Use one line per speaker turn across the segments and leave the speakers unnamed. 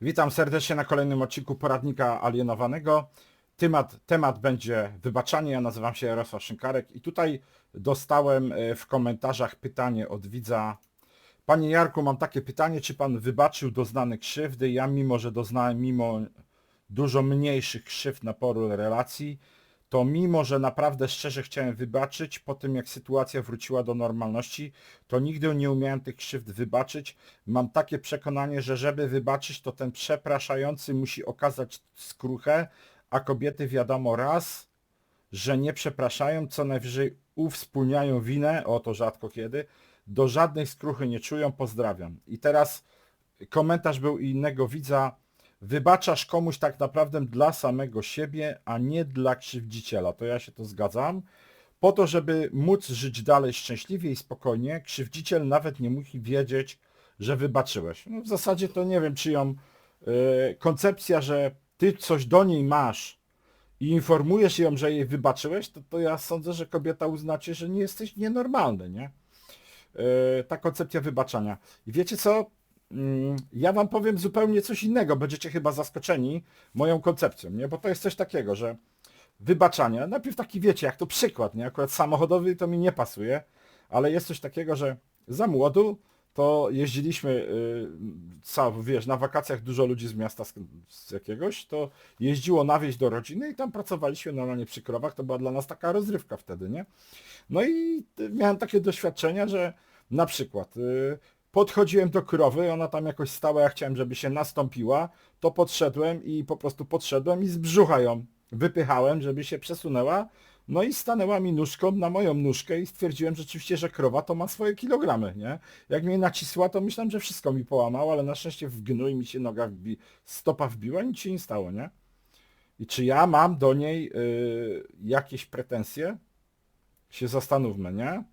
Witam serdecznie na kolejnym odcinku poradnika alienowanego. Temat, temat będzie wybaczanie. Ja nazywam się Jarosław Szynkarek i tutaj dostałem e, w komentarzach pytanie od widza. Panie Jarku, mam takie pytanie, czy pan wybaczył doznane krzywdy? Ja mimo, że doznałem mimo dużo mniejszych krzywd na polu relacji, to mimo, że naprawdę szczerze chciałem wybaczyć, po tym jak sytuacja wróciła do normalności, to nigdy nie umiałem tych krzywd wybaczyć. Mam takie przekonanie, że żeby wybaczyć, to ten przepraszający musi okazać skruchę, a kobiety wiadomo raz, że nie przepraszają, co najwyżej uwspólniają winę, o to rzadko kiedy, do żadnej skruchy nie czują, pozdrawiam. I teraz komentarz był innego widza, wybaczasz komuś tak naprawdę dla samego siebie, a nie dla krzywdziciela. To ja się to zgadzam. Po to, żeby móc żyć dalej szczęśliwie i spokojnie, krzywdziciel nawet nie musi wiedzieć, że wybaczyłeś. No w zasadzie to nie wiem, czyją yy, koncepcja, że ty coś do niej masz i informujesz ją, że jej wybaczyłeś, to, to ja sądzę, że kobieta uznacie, że nie jesteś nienormalny, nie? Yy, ta koncepcja wybaczania. I wiecie co? Mm, Ja wam powiem zupełnie coś innego, będziecie chyba zaskoczeni moją koncepcją, nie? Bo to jest coś takiego, że wybaczanie, najpierw taki wiecie, jak to przykład, nie? Akurat samochodowy to mi nie pasuje, ale jest coś takiego, że za młodu to jeździliśmy, yy, ca- wiesz, na wakacjach dużo ludzi z miasta z, z jakiegoś, to jeździło na wieś do rodziny i tam pracowaliśmy normalnie przy krowach, to była dla nas taka rozrywka wtedy, nie? No i miałem takie doświadczenia, że na przykład y, podchodziłem do krowy, ona tam jakoś stała, ja chciałem, żeby się nastąpiła, to podszedłem i po prostu podszedłem i z brzucha ją wypychałem, żeby się przesunęła, no i stanęła mi nóżką na moją nóżkę i stwierdziłem rzeczywiście, że krowa to ma swoje kilogramy, nie? Jak mnie nacisła, to myślałem, że wszystko mi połamało, ale na szczęście w gnój mi się noga wbi stopa wbiła nic się nie stało, nie? I czy ja mam do niej y, jakieś pretensje? Się zastanówmy, nie?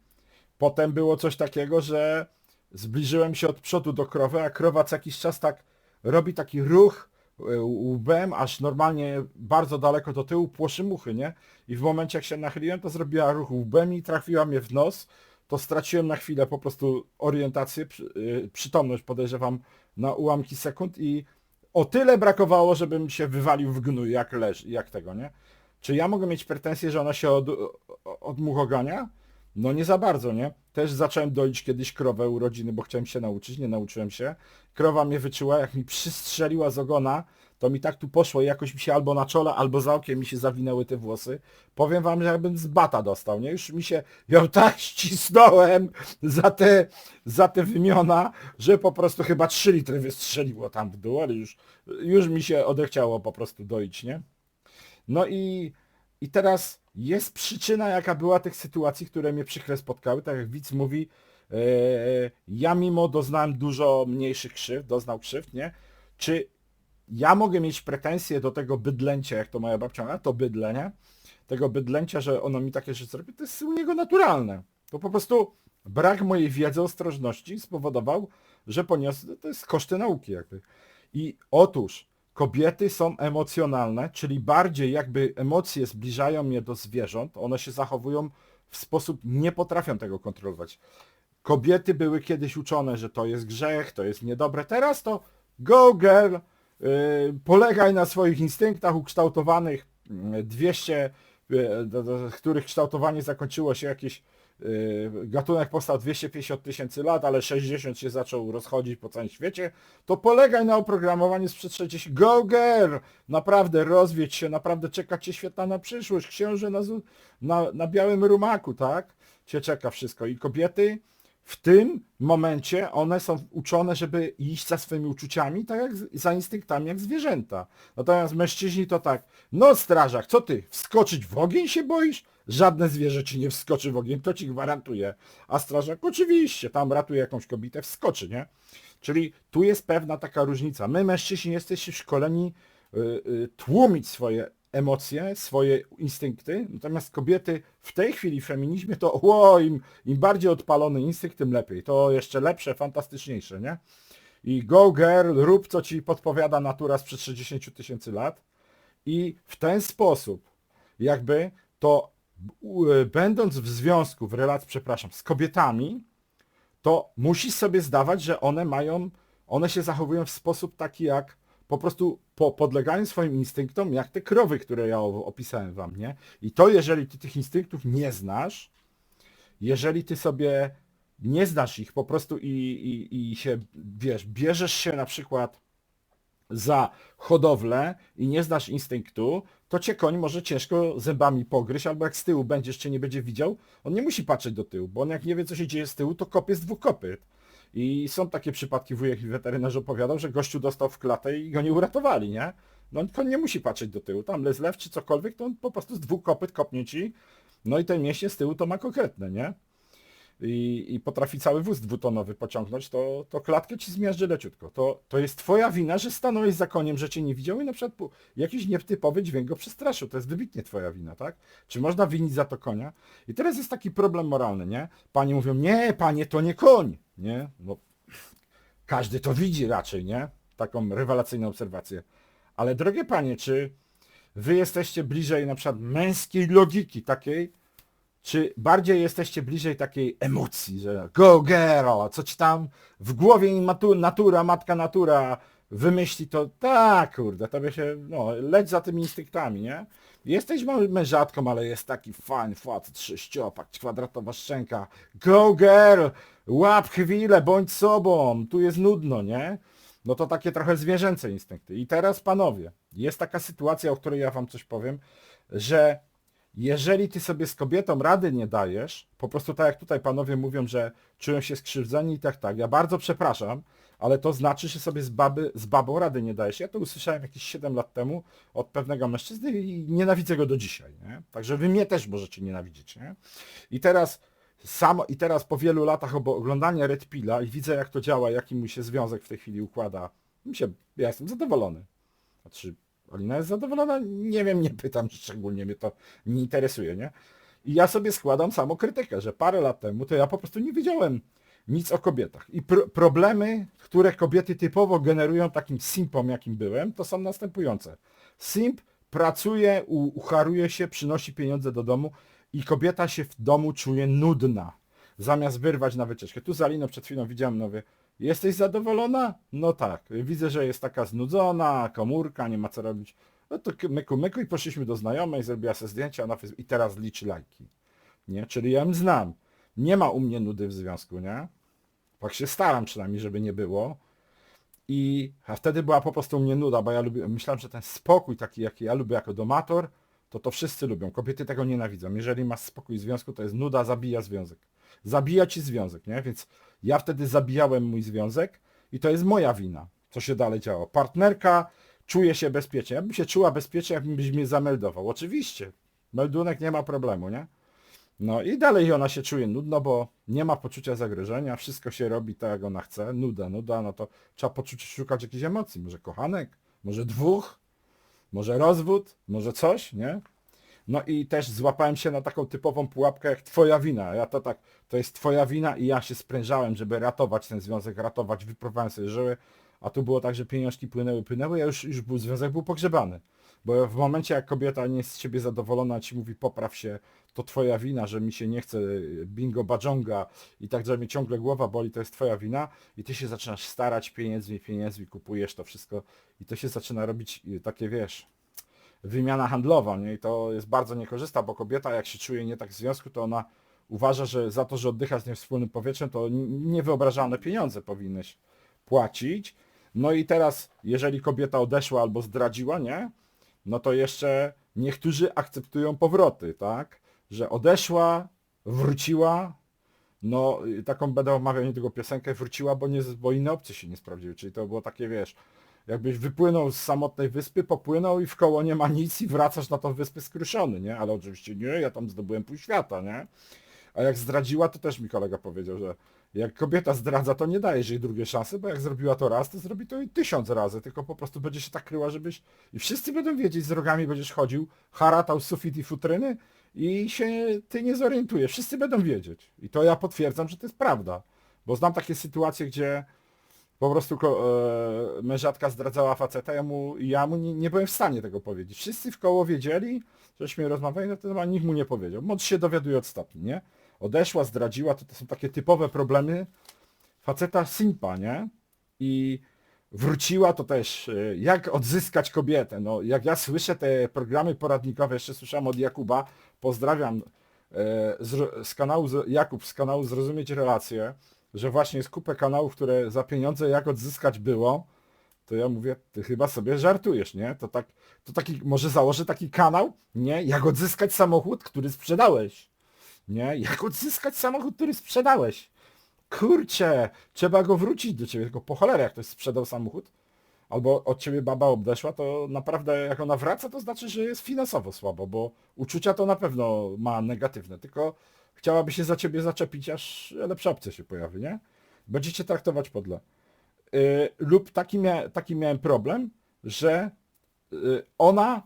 Potem było coś takiego, że zbliżyłem się od przodu do krowy, a krowa co jakiś czas tak robi taki ruch e, łbem, aż normalnie bardzo daleko do tyłu płoszy muchy, nie? I w momencie jak się nachyliłem, to zrobiła ruch łbem i trafiła mnie w nos, to straciłem na chwilę po prostu orientację, e, przytomność podejrzewam na ułamki sekund i o tyle brakowało, żebym się wywalił w gnój, jak leży, jak tego, nie? Czy ja mogę mieć pretensje, że ona się od, od much ogania? No nie za bardzo, nie? Też zacząłem doić kiedyś krowę u rodziny, bo chciałem się nauczyć, nie nauczyłem się. Krowa mnie wyczuła, jak mi przystrzeliła z ogona, to mi tak tu poszło i jakoś mi się albo na czole, albo za okiem mi się zawinęły te włosy. Powiem wam, że jakbym z bata dostał, nie? Już mi się, ją tak ścisnąłem za te, za te wymiona, że po prostu chyba 3 litry wystrzeliło tam w dół, ale już, już mi się odechciało po prostu doić, nie? No i, i teraz jest przyczyna, jaka była tych sytuacji, które mnie przykre spotkały. Tak jak widz mówi, e, ja mimo doznałem dużo mniejszych krzywd, doznał krzywd, nie? Czy ja mogę mieć pretensje do tego bydlęcia, jak to moja babcia mówiła, to bydlę, nie? Tego bydlęcia, że ono mi takie rzeczy robi, to jest u niego naturalne. To po prostu brak mojej wiedzy, ostrożności spowodował, że poniosę, to jest koszty nauki jakby. I otóż kobiety są emocjonalne, czyli bardziej jakby emocje zbliżają mnie do zwierząt, one się zachowują w sposób, nie potrafią tego kontrolować. Kobiety były kiedyś uczone, że to jest grzech, to jest niedobre, teraz to go girl, yy, polegaj na swoich instynktach ukształtowanych, yy, 200, yy, do, do, których kształtowanie zakończyło się jakieś yy, gatunek powstał 250 tysięcy lat, ale 60 się zaczął rozchodzić po całym świecie, to polegaj na oprogramowaniu sprzed 60. Go girl! Naprawdę rozwiedź się, naprawdę czeka cię świetna przyszłość. Książę na, na, na białym rumaku, tak? Cię czeka wszystko. I kobiety w tym momencie one są uczone, żeby iść za swoimi uczuciami, tak jak za instynktami, jak zwierzęta. Natomiast mężczyźni to tak, no strażak, co ty, wskoczyć w ogień się boisz? Żadne zwierzę ci nie wskoczy w ogień, to ci gwarantuję. A strażak oczywiście, tam ratuje jakąś kobietę, wskoczy, nie? Czyli tu jest pewna taka różnica. My mężczyźni jesteśmy szkoleni y, y, tłumić swoje emocje, swoje instynkty, natomiast kobiety w tej chwili w feminizmie to o, im, im bardziej odpalony instynkt, tym lepiej. To jeszcze lepsze, fantastyczniejsze, nie? I go girl, rób co ci podpowiada natura sprzed 60 tysięcy lat i w ten sposób jakby to będąc w związku, w relacji, przepraszam, z kobietami, to musisz sobie zdawać, że one mają, one się zachowują w sposób taki jak po prostu po, podlegają swoim instynktom, jak te krowy, które ja opisałem wam, nie? I to jeżeli ty tych instynktów nie znasz, jeżeli ty sobie nie znasz ich po prostu i, i, i się, wiesz, bierzesz się na przykład za hodowlę i nie znasz instynktu, to cię koń może ciężko zębami pogryźć, albo jak z tyłu będziesz, cię nie będzie widział, on nie musi patrzeć do tyłu, bo on jak nie wie, co się dzieje z tyłu, to kopie z dwóch kopyt. I są takie przypadki, wujek i weterynarz opowiadał, że gościu dostał w klatę i go nie uratowali, nie? No koń nie musi patrzeć do tyłu, tam lezlew czy cokolwiek, to on po prostu z dwóch kopyt kopnie ci, no i ten mięśnie z tyłu to ma konkretne, nie? I, i potrafi cały wóz dwutonowy pociągnąć, to, to klatkę ci zmiażdży leciutko. To, to jest twoja wina, że stanąłeś za koniem, że cię nie widział i na przykład jakiś nietypowy dźwięk go przestraszył. To jest wybitnie twoja wina, tak? Czy można winić za to konia? I teraz jest taki problem moralny, nie? Panie mówią, nie, panie, to nie koń, nie? No, każdy to widzi raczej, nie? Taką rewelacyjną obserwację. Ale drogie panie, czy wy jesteście bliżej na przykład męskiej logiki takiej, czy bardziej jesteście bliżej takiej emocji, że go girl, co ci tam w głowie natura, matka natura wymyśli, to tak, kurde, tobie się, no, leć za tymi instynktami, nie? Jesteś mężatką, ale jest taki fajny facet, sześciopak, kwadratowa szczęka, go girl, łap chwilę, bądź sobą, tu jest nudno, nie? No to takie trochę zwierzęce instynkty. I teraz panowie, jest taka sytuacja, o której ja wam coś powiem, że jeżeli ty sobie z kobietą rady nie dajesz, po prostu tak jak tutaj panowie mówią, że czują się skrzywdzeni i tak, tak, ja bardzo przepraszam, ale to znaczy, że sobie z, baby, z babą rady nie dajesz. Ja to usłyszałem jakieś 7 lat temu od pewnego mężczyzny i nienawidzę go do dzisiaj, nie? Także wy mnie też możecie nienawidzieć, nie? I teraz samo, i teraz po wielu latach oglądania Red Pilla i widzę jak to działa, jaki mu się związek w tej chwili układa, mi się, ja jestem zadowolony. Znaczy, Alina jest zadowolona? Nie wiem, nie pytam, szczególnie mnie to nie interesuje, nie? I ja sobie składam samą krytykę, że parę lat temu to ja po prostu nie wiedziałem nic o kobietach. I pr problemy, które kobiety typowo generują takim simpom, jakim byłem, to są następujące. Simp pracuje, ucharuje się, przynosi pieniądze do domu i kobieta się w domu czuje nudna, zamiast wyrwać na wycieczkę. Tu z Aliną przed chwilą widziałem, no wie, jesteś zadowolona? No tak. Widzę, że jest taka znudzona, komórka, nie ma co robić. No to myku, myku i poszliśmy do znajomej, zrobiła sobie zdjęcia na i teraz liczy lajki. Nie? Czyli ja ją znam. Nie ma u mnie nudy w związku, nie? Tak się staram przynajmniej, żeby nie było. I a wtedy była po prostu u mnie nuda, bo ja lubię, myślałem, że ten spokój taki, jaki ja lubię jako domator, to to wszyscy lubią. Kobiety tego nienawidzą. Jeżeli masz spokój w związku, to jest nuda, zabija związek. Zabija ci związek, nie? Więc ja wtedy zabijałem mój związek i to jest moja wina, co się dalej działo. Partnerka czuje się bezpiecznie. Ja bym się czuła bezpiecznie, jakbyś mnie zameldował. Oczywiście. Meldunek nie ma problemu, nie? No i dalej ona się czuje nudno, bo nie ma poczucia zagrożenia, wszystko się robi tak, jak ona chce. Nuda, nuda, no to trzeba poczuć, szukać jakichś emocji. Może kochanek, może dwóch, może rozwód, może coś, nie? No i też złapałem się na taką typową pułapkę jak twoja wina. Ja to tak, to jest twoja wina i ja się sprężałem, żeby ratować ten związek, ratować, wypróbowałem sobie żyły, a tu było tak, że pieniążki płynęły, płynęły, ja już, już był, związek był pogrzebany. Bo w momencie jak kobieta nie jest z ciebie zadowolona, ci mówi popraw się, to twoja wina, że mi się nie chce bingo badżonga i tak, że mnie ciągle głowa boli, to jest twoja wina i ty się zaczynasz starać pieniędzmi, pieniędzmi, kupujesz to wszystko i to się zaczyna robić takie, wiesz, wymiana handlowa, nie? I to jest bardzo niekorzystne, bo kobieta jak się czuje nie tak w związku, to ona uważa, że za to, że oddycha z nią wspólnym powietrzem, to niewyobrażalne pieniądze powinnyś płacić. No i teraz, jeżeli kobieta odeszła albo zdradziła, nie? No to jeszcze niektórzy akceptują powroty, tak? Że odeszła, wróciła, no y, taką będę omawiał nie tylko piosenkę, wróciła, bo, nie, bo inne opcje się nie sprawdziły. Czyli to było takie, wiesz, jakbyś wypłynął z samotnej wyspy, popłynął i w koło nie ma nic i wracasz na tą wyspę skruszony, nie? Ale oczywiście nie, ja tam zdobyłem pół świata, nie? A jak zdradziła, to też mi kolega powiedział, że jak kobieta zdradza, to nie dajesz jej drugiej szansy, bo jak zrobiła to raz, to zrobi to i tysiąc razy, tylko po prostu będzie się tak kryła, żebyś... I wszyscy będą wiedzieć, z rogami będziesz chodził, haratał sufit i futryny i się ty nie zorientujesz. Wszyscy będą wiedzieć. I to ja potwierdzam, że to jest prawda. Bo znam takie sytuacje, gdzie po prostu ko- e, mężatka zdradzała faceta, ja mu, ja mu nie, nie byłem w stanie tego powiedzieć. Wszyscy w koło wiedzieli, żeśmy rozmawiali na ten temat, nikt mu nie powiedział. Mądr się dowiaduje od stopni, nie? Odeszła, zdradziła, to, to są takie typowe problemy faceta simpa, nie? I wróciła, to też e, jak odzyskać kobietę. No, jak ja słyszę te programy poradnikowe, jeszcze słyszałem od Jakuba, pozdrawiam e, z, z kanału z- Jakub z kanału Zrozumieć Relacje, że właśnie jest kupę kanałów, które za pieniądze jak odzyskać było, to ja mówię, ty chyba sobie żartujesz, nie? To tak, to taki, może założę taki kanał, nie? Jak odzyskać samochód, który sprzedałeś. Nie? Jak odzyskać samochód, który sprzedałeś. Kurczę, trzeba go wrócić do ciebie, tylko po cholerę, jak ktoś sprzedał samochód, albo od ciebie baba obdeszła, to naprawdę jak ona wraca, to znaczy, że jest finansowo słabo, bo uczucia to na pewno ma negatywne, tylko chciałaby się za ciebie zaczepić, aż lepsza opcja się pojawi, nie? Będziecie traktować podle. Yy, lub taki, mia taki miałem problem, że yy, ona,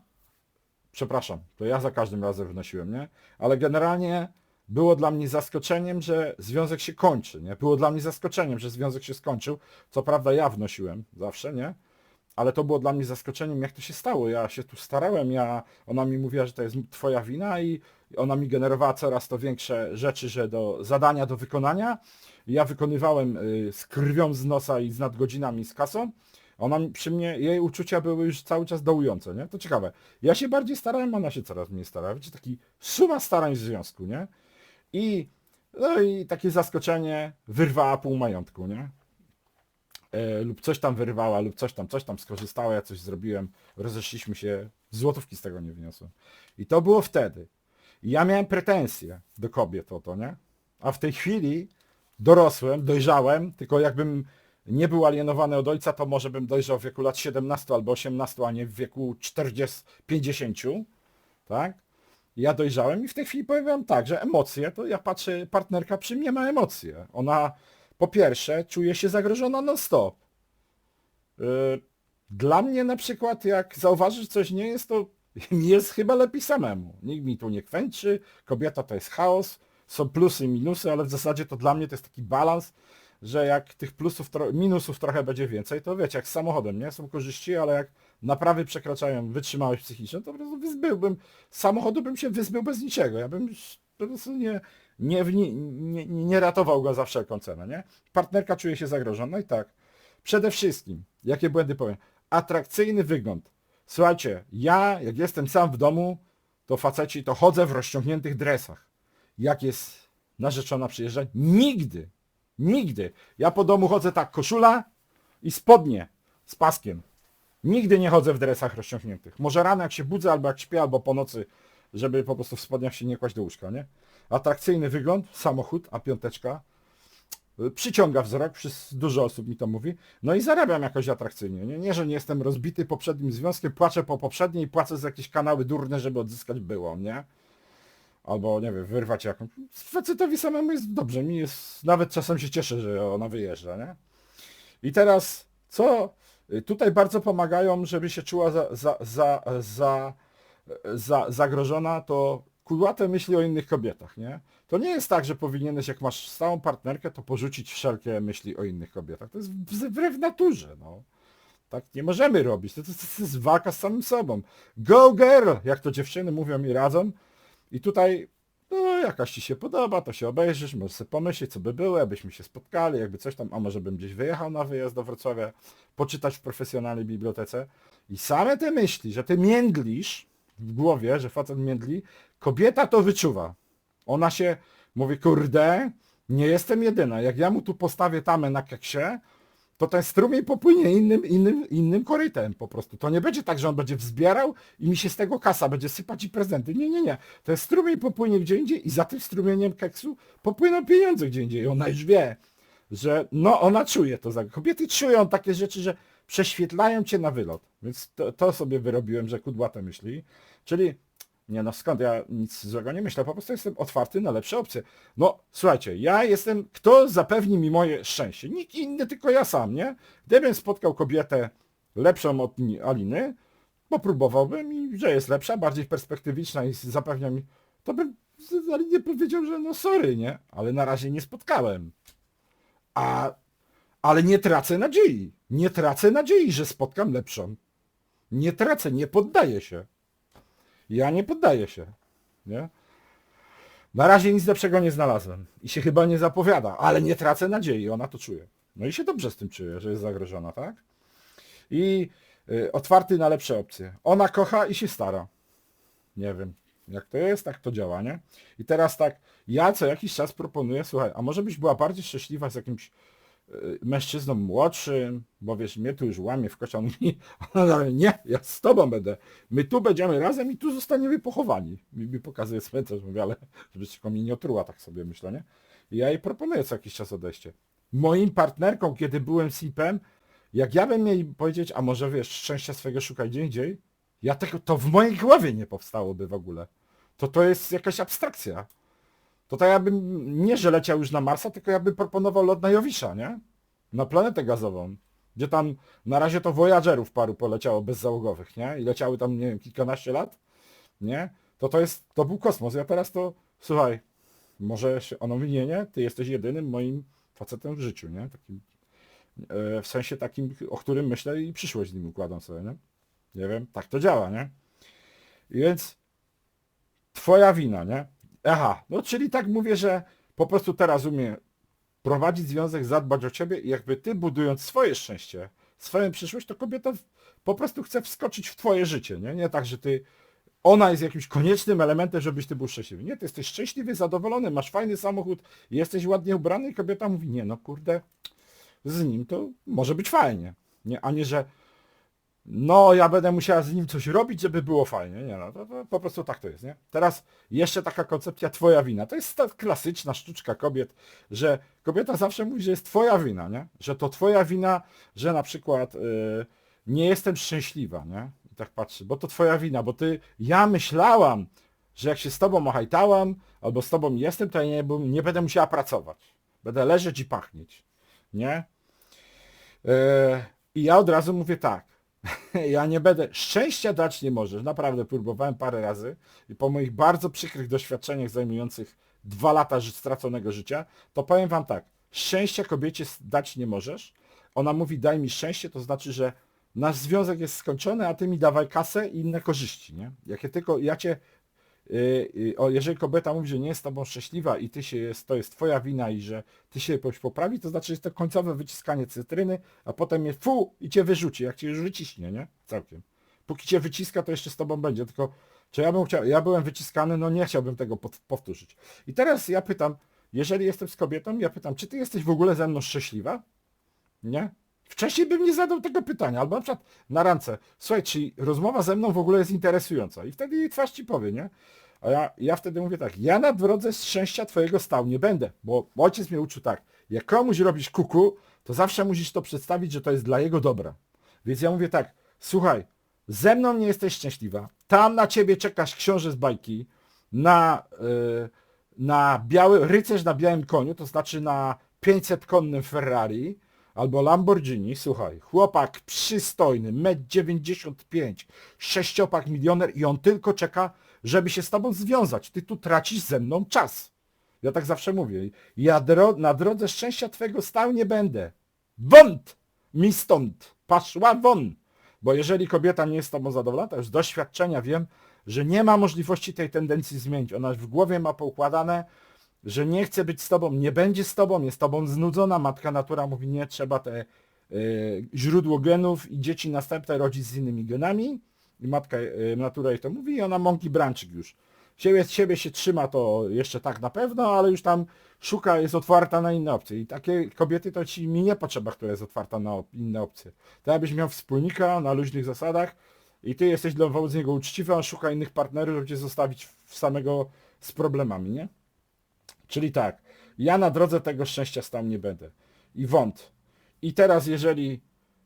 przepraszam, to ja za każdym razem wnosiłem, nie? Ale generalnie było dla mnie zaskoczeniem, że związek się kończy, nie? Było dla mnie zaskoczeniem, że związek się skończył. Co prawda ja wnosiłem zawsze, nie? Ale to było dla mnie zaskoczeniem, jak to się stało. Ja się tu starałem, ja, ona mi mówiła, że to jest twoja wina i ona mi generowała coraz to większe rzeczy, że do zadania do wykonania. Ja wykonywałem y, z krwią z nosa i z nadgodzinami z kasą. Ona przy mnie, jej uczucia były już cały czas dołujące, nie? To ciekawe. Ja się bardziej starałem, ona się coraz mniej starała. Wiecie, taki suma starań w związku, nie? I, no i takie zaskoczenie, wyrwała pół majątku, nie? E, lub coś tam wyrwała, lub coś tam, coś tam skorzystała, ja coś zrobiłem, rozeszliśmy się, złotówki z tego nie wyniosłem. I to było wtedy. I ja miałem pretensje do kobiet o to, nie? A w tej chwili dorosłem, dojrzałem, tylko jakbym nie był alienowany od ojca, to może bym dojrzał w wieku lat 17 albo 18, a nie w wieku 40, 50, tak? Ja dojrzałem i w tej chwili powiem tak, że emocje, to ja patrzę, partnerka przy mnie ma emocje. Ona po pierwsze czuje się zagrożona non stop. Yy, Dla mnie na przykład jak zauważysz coś nie jest, to mi jest chyba lepiej samemu. Nikt mi tu nie kwęczy, kobieta to jest chaos, są plusy i minusy, ale w zasadzie to dla mnie to jest taki balans, że jak tych plusów, minusów trochę będzie więcej, to wiecie, jak z samochodem, nie? Są korzyści, ale jak naprawy przekraczają wytrzymałość psychiczną, to po prostu wyzbyłbym, samochodu bym się wyzbył bez niczego. Ja bym po prostu nie, nie, nie, nie ratował go za wszelką cenę, nie? Partnerka czuje się zagrożona i tak. Przede wszystkim, jakie błędy powiem? Atrakcyjny wygląd. Słuchajcie, ja jak jestem sam w domu, to faceci to chodzę w rozciągniętych dresach. Jak jest narzeczona przyjeżdża? Nigdy. Nigdy. Ja po domu chodzę tak, koszula i spodnie z paskiem. Nigdy nie chodzę w dresach rozciągniętych. Może rano jak się budzę, albo jak śpię, albo po nocy, żeby po prostu w spodniach się nie kłaść do łóżka, nie? Atrakcyjny wygląd, samochód, a piąteczka. y, Przyciąga wzrok, dużo osób mi to mówi. No i zarabiam jakoś atrakcyjnie. Nie, nie że nie jestem rozbity poprzednim związkiem, płaczę po poprzedniej, płacę za jakieś kanały durne, żeby odzyskać było, nie? Albo, nie wiem, wyrwać jakąś. Facetowi samemu jest dobrze, mi jest, nawet czasem się cieszę, że ona wyjeżdża, nie? I teraz, co y, tutaj bardzo pomagają, żeby się czuła za, za, za, za, za, zagrożona, to kudłate myśli o innych kobietach, nie? To nie jest tak, że powinieneś, jak masz stałą partnerkę, to porzucić wszelkie myśli o innych kobietach. To jest wbrew naturze, no. Tak nie możemy robić. To, to, to jest walka z samym sobą. Go girl, jak to dziewczyny mówią i radzą. I tutaj, no jakaś ci się podoba, to się obejrzysz, możesz sobie pomyśleć, co by było, abyśmy się spotkali, jakby coś tam, a może bym gdzieś wyjechał na wyjazd do Wrocławia, poczytać w profesjonalnej bibliotece. I same te myśli, że ty międlisz w głowie, że facet międli, kobieta to wyczuwa. Ona się mówi, kurde, nie jestem jedyna. Jak ja mu tu postawię tamę na keksie, to ten strumień popłynie innym, innym, innym korytem po prostu. To nie będzie tak, że on będzie wzbierał i mi się z tego kasa będzie sypać i prezenty. Nie, nie, nie. Ten strumień popłynie gdzie indziej i za tym strumieniem keksu popłyną pieniądze gdzie indziej. Ona już wie, że no ona czuje to. Kobiety czują takie rzeczy, że prześwietlają cię na wylot. Więc to, to sobie wyrobiłem, że kudłate myśli. Czyli nie no skąd ja nic złego nie myślę, po prostu jestem otwarty na lepsze opcje. No słuchajcie, ja jestem, kto zapewni mi moje szczęście? Nikt inny, tylko ja sam, nie? Gdybym spotkał kobietę lepszą od Aliny, popróbowałbym i że jest lepsza, bardziej perspektywiczna i zapewnia mi, to bym Alinie powiedział, że no sorry, nie? Ale na razie nie spotkałem. A, ale nie tracę nadziei. Nie tracę nadziei, że spotkam lepszą. Nie tracę, nie poddaję się. Ja nie poddaję się. Nie? Na razie nic lepszego nie znalazłem. I się chyba nie zapowiada, ale nie tracę nadziei, ona to czuje. No i się dobrze z tym czuje, że jest zagrożona, tak? I y, otwarty na lepsze opcje. Ona kocha i się stara. Nie wiem, jak to jest, tak to działa, nie? I teraz tak, ja co jakiś czas proponuję, słuchaj, a może byś była bardziej szczęśliwa z jakimś mężczyzną młodszym, bo wiesz, mnie tu już łamie w kość, on mówi, ona dalej, nie, ja z tobą będę, my tu będziemy razem i tu zostaniemy pochowani. Mi, mi pokazuje cmentarz, mówię, ale żebyś tylko mnie nie otruła, tak sobie myślę, nie? I ja jej proponuję co jakiś czas odejście. Moim partnerką, kiedy byłem SIP-em, jak ja bym jej powiedzieć, a może wiesz, szczęścia swego szukaj gdzie indziej, ja tego, to w mojej głowie nie powstałoby w ogóle. To to jest jakaś abstrakcja. To tak jakbym nie, że leciał już na Marsa, tylko ja bym proponował lot na Jowisza, nie? Na planetę gazową. Gdzie tam na razie to Voyagerów paru poleciało bezzałogowych, nie? I leciały tam, nie wiem, kilkanaście lat, nie? To to jest, to był kosmos. Ja teraz to, słuchaj, może się ono minie, nie? Ty jesteś jedynym moim facetem w życiu, nie? Takim, e, w sensie takim, o którym myślę i przyszłość z nim układam sobie, nie? Nie wiem, tak to działa, nie? I Więc twoja wina, nie? Aha, no czyli tak mówię, że po prostu teraz umie prowadzić związek, zadbać o ciebie i jakby ty budując swoje szczęście, swoją przyszłość, to kobieta po prostu chce wskoczyć w twoje życie, nie? Nie tak, że ty ona jest jakimś koniecznym elementem, żebyś ty był szczęśliwy. Nie, ty jesteś szczęśliwy, zadowolony, masz fajny samochód, jesteś ładnie ubrany i kobieta mówi, nie no kurde, z nim to może być fajnie. Nie, a nie, że no ja będę musiała z nim coś robić, żeby było fajnie. Nie no, to, to po prostu tak to jest, nie? Teraz jeszcze taka koncepcja twoja wina. To jest ta klasyczna sztuczka kobiet, że kobieta zawsze mówi, że jest twoja wina, nie? Że to twoja wina, że na przykład y, nie jestem szczęśliwa, nie? I tak patrzy, bo to twoja wina, bo ty, ja myślałam, że jak się z tobą ohajtałam, albo z tobą jestem, to ja nie, nie będę musiała pracować. Będę leżeć i pachnieć, nie? E, I ja od razu mówię tak. Ja nie będę. Szczęścia dać nie możesz. Naprawdę próbowałem parę razy i po moich bardzo przykrych doświadczeniach zajmujących dwa lata straconego życia, to powiem wam tak. Szczęścia kobiecie dać nie możesz. Ona mówi daj mi szczęście, to znaczy, że nasz związek jest skończony, a ty mi dawaj kasę i inne korzyści, nie? Jakie tylko ja cię o, jeżeli kobieta mówi, że nie jest z tobą szczęśliwa i ty się jest, to jest twoja wina i że ty się poprawi, to znaczy, że jest to końcowe wyciskanie cytryny, a potem je fu i cię wyrzuci, jak cię już wyciśnie, nie? Całkiem. Póki cię wyciska, to jeszcze z tobą będzie, tylko czy ja bym chciał, ja byłem wyciskany, no nie chciałbym tego powtórzyć. I teraz ja pytam, jeżeli jestem z kobietą, ja pytam, czy ty jesteś w ogóle ze mną szczęśliwa? Nie? Wcześniej bym nie zadał tego pytania, albo na przykład na rance, słuchaj, czy rozmowa ze mną w ogóle jest interesująca? I wtedy jej twarz ci powie, nie? A ja, ja wtedy mówię tak, ja na drodze szczęścia twojego stał nie będę, bo ojciec mnie uczył tak, jak komuś robisz kuku, to zawsze musisz to przedstawić, że to jest dla jego dobra. Więc ja mówię tak, słuchaj, ze mną nie jesteś szczęśliwa, tam na ciebie czekasz książę z bajki, na, yy, na biały, rycerz na białym koniu, to znaczy na 500-konnym Ferrari, albo Lamborghini, słuchaj, chłopak przystojny, 1,95 m, sześciopak milioner i on tylko czeka, żeby się z tobą związać. Ty tu tracisz ze mną czas. Ja tak zawsze mówię. Ja dro na drodze szczęścia twego stał nie będę. Wąt mi stąd. Paszła won. Bo jeżeli kobieta nie jest z tobą zadowolona, to już z doświadczenia wiem, że nie ma możliwości tej tendencji zmienić. Ona w głowie ma poukładane, że nie chce być z tobą, nie będzie z tobą, jest tobą znudzona. Matka natura mówi, nie, trzeba te y, źródło genów i dzieci następne rodzić z innymi genami. I matka y, natura jej to mówi i ona mąki branczyk już. Siebie, siebie się trzyma to jeszcze tak na pewno, ale już tam szuka, jest otwarta na inne opcje. I takie kobiety to ci mi nie potrzeba, która jest otwarta na op- inne opcje. To jakbyś miał wspólnika na luźnych zasadach i ty jesteś dla wobec niego uczciwy, a szuka innych partnerów, żeby cię zostawić w samego z problemami, nie? Czyli tak, ja na drodze tego szczęścia stał nie będę. I wąt. I teraz jeżeli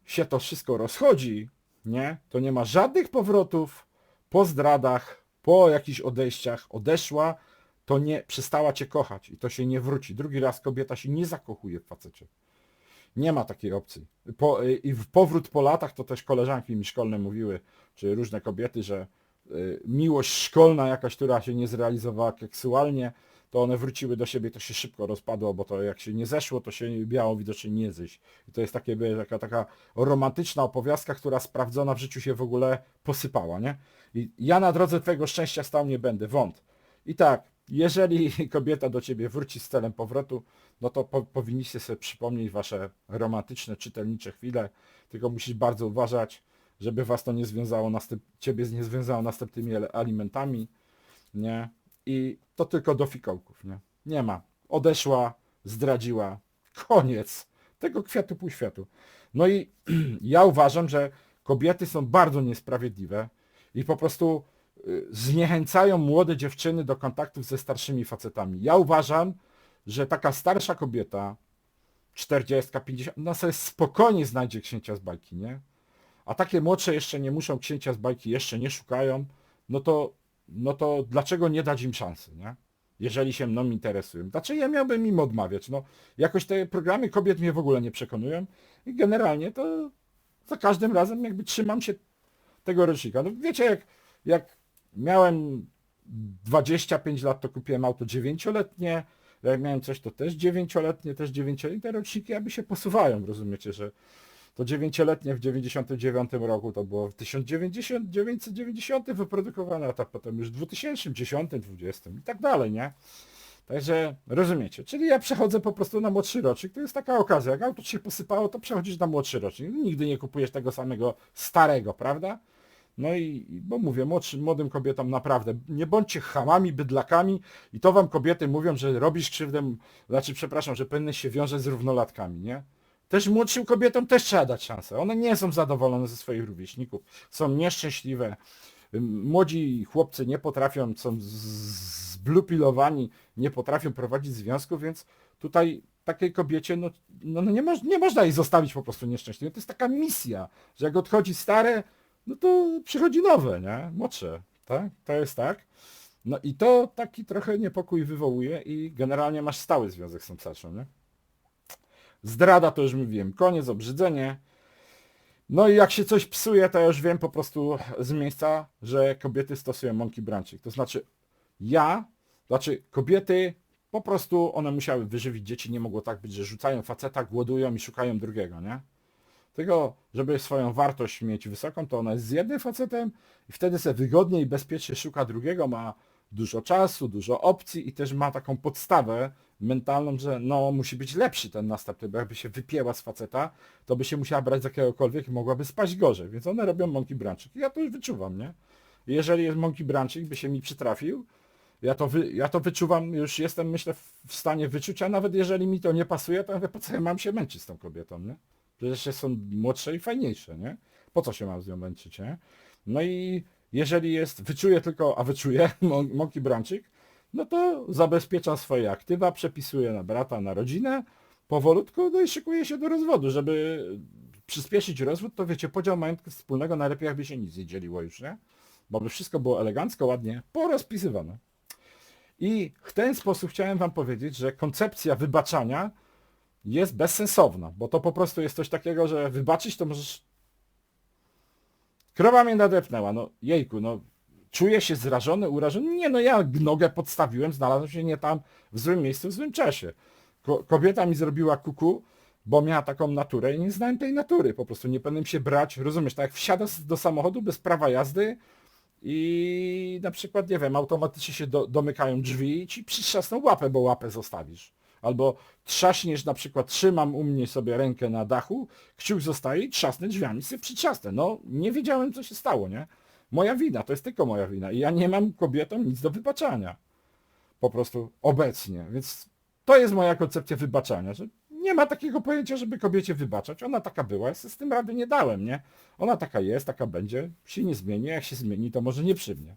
się to wszystko rozchodzi, nie, to nie ma żadnych powrotów po zdradach, po jakichś odejściach, odeszła, to nie przestała cię kochać i to się nie wróci. Drugi raz kobieta się nie zakochuje w facecie. Nie ma takiej opcji. Po, I w powrót po latach to też koleżanki mi szkolne mówiły, czy różne kobiety, że y, miłość szkolna jakaś, która się nie zrealizowała seksualnie, to one wróciły do siebie, to się szybko rozpadło, bo to jak się nie zeszło, to się biało widocznie nie zejść. I to jest takie, taka, taka romantyczna opowiastka, która sprawdzona w życiu się w ogóle posypała, nie? I ja na drodze twojego szczęścia stał nie będę, wąt. I tak, jeżeli kobieta do ciebie wróci z celem powrotu, no to po, powinniście sobie przypomnieć wasze romantyczne, czytelnicze chwile, tylko musisz bardzo uważać, żeby was to nie związało, ciebie nie związało następnymi alimentami, nie? I to tylko do fikołków, nie? Nie ma. Odeszła, zdradziła, koniec. Tego kwiatu pół światu. No i ja uważam, że kobiety są bardzo niesprawiedliwe i po prostu y, zniechęcają młode dziewczyny do kontaktów ze starszymi facetami. Ja uważam, że taka starsza kobieta, 40, 50, no sobie spokojnie znajdzie księcia z bajki, nie? A takie młodsze jeszcze nie muszą księcia z bajki, jeszcze nie szukają, no to, no to dlaczego nie dać im szansy, nie? Jeżeli się mną interesują. Dlaczego ja miałbym im odmawiać? No, jakoś te programy kobiet mnie w ogóle nie przekonują i generalnie to za każdym razem jakby trzymam się tego rocznika. No wiecie, jak, jak miałem 25 lat, to kupiłem auto 9-letnie, jak miałem coś, to też 9-letnie, też 9-letnie. Te roczniki jakby się posuwają, rozumiecie, że to 9-letnie w 99 roku to było w 1990 wyprodukowane, a tak potem już w 2010, 20 i tak dalej, nie? Także rozumiecie, czyli ja przechodzę po prostu na młodszy rocznik, to jest taka okazja, jak auto się posypało, to przechodzisz na młodszy rocznik, nigdy nie kupujesz tego samego starego, prawda? No i, bo mówię, młodym kobietom naprawdę, nie bądźcie chamami, bydlakami i to wam kobiety mówią, że robisz krzywdę, znaczy przepraszam, że powinny się wiązać z równolatkami, nie? Też młodszym kobietom też trzeba dać szansę. One nie są zadowolone ze swoich rówieśników, są nieszczęśliwe. Młodzi chłopcy nie potrafią, są zblupilowani, nie potrafią prowadzić związków, więc tutaj takiej kobiecie, no, no, no nie, nie można jej zostawić po prostu nieszczęśliwą. To jest taka misja, że jak odchodzi stare, no to przychodzi nowe, nie? Młodsze, tak? To jest tak. No i to taki trochę niepokój wywołuje i generalnie masz stały związek z tą starszą, nie? Zdrada to już mówiłem, koniec, obrzydzenie. No i jak się coś psuje, to już wiem po prostu z miejsca, że kobiety stosują monkey branching. To znaczy ja, znaczy kobiety po prostu one musiały wyżywić dzieci, nie mogło tak być, że rzucają faceta, głodują i szukają drugiego, nie? Tylko, żeby swoją wartość mieć wysoką, to ona jest z jednym facetem i wtedy sobie wygodnie i bezpiecznie szuka drugiego, ma dużo czasu, dużo opcji i też ma taką podstawę mentalną, że no musi być lepszy ten następny, bo jakby się wypięła z faceta, to by się musiała brać z jakiegokolwiek i mogłaby spaść gorzej, więc one robią monkey branching. I ja to już wyczuwam, nie? Jeżeli jest monkey branching, by się mi przytrafił, ja to, wy, ja to wyczuwam, już jestem myślę w- stanie wyczucia, nawet jeżeli mi to nie pasuje, to mówię, po co ja mam się męczyć z tą kobietą, nie? Przecież są młodsze i fajniejsze, nie? Po co się mam z nią męczyć, nie? No i jeżeli jest, wyczuję tylko, a wyczuję mon- monkey branching, no to zabezpieczam swoje aktywa, przepisuję na brata, na rodzinę, powolutku, no i szykuję się do rozwodu, żeby przyspieszyć rozwód, to wiecie, podział majątku wspólnego najlepiej jakby się nic nie dzieliło już, nie? Bo by wszystko było elegancko, ładnie porozpisywane. I w ten sposób chciałem wam powiedzieć, że koncepcja wybaczania jest bezsensowna, bo to po prostu jest coś takiego, że wybaczyć to możesz... Krowa mnie nadepnęła, no jejku, no czuję się zrażony, urażony. Nie no, ja nogę podstawiłem, znalazłem się nie tam w złym miejscu, w złym czasie. Ko kobieta mi zrobiła kuku, bo miała taką naturę i nie znałem tej natury. Po prostu nie powinienem się brać, rozumiesz, tak jak wsiadasz do samochodu bez prawa jazdy i na przykład, nie wiem, automatycznie się do, domykają drzwi i ci przytrzasną łapę, bo łapę zostawisz. Albo trzaśniesz na przykład, trzymam u mnie sobie rękę na dachu, kciuk zostaje i trzasnę drzwiami, sobie przytrzasnę. No, nie wiedziałem, co się stało, nie? Moja wina, to jest tylko moja wina. I ja nie mam kobietom nic do wybaczania. Po prostu obecnie. Więc to jest moja koncepcja wybaczania, że nie ma takiego pojęcia, żeby kobiecie wybaczać. Ona taka była, ja z tym rady nie dałem, nie? Ona taka jest, taka będzie, się nie zmieni, jak się zmieni, to może nie przy mnie.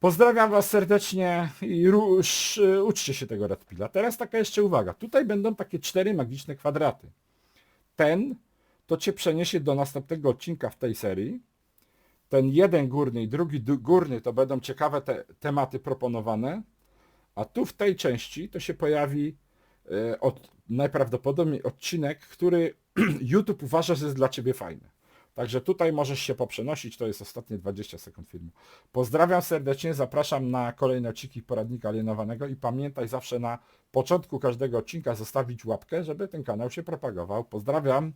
Pozdrawiam Was serdecznie i rusz, uczcie się tego Red Pilla. Teraz taka jeszcze uwaga. Tutaj będą takie cztery magiczne kwadraty. Ten to Cię przeniesie do następnego odcinka w tej serii. Ten jeden górny i drugi górny to będą ciekawe te tematy proponowane. A tu w tej części to się pojawi e, od, najprawdopodobniej odcinek, który YouTube uważa, że jest dla Ciebie fajny. Także tutaj możesz się poprzenosić, to jest ostatnie 20 sekund filmu. Pozdrawiam serdecznie, zapraszam na kolejne odcinki poradnika alienowanego i pamiętaj zawsze na początku każdego odcinka zostawić łapkę, żeby ten kanał się propagował. Pozdrawiam!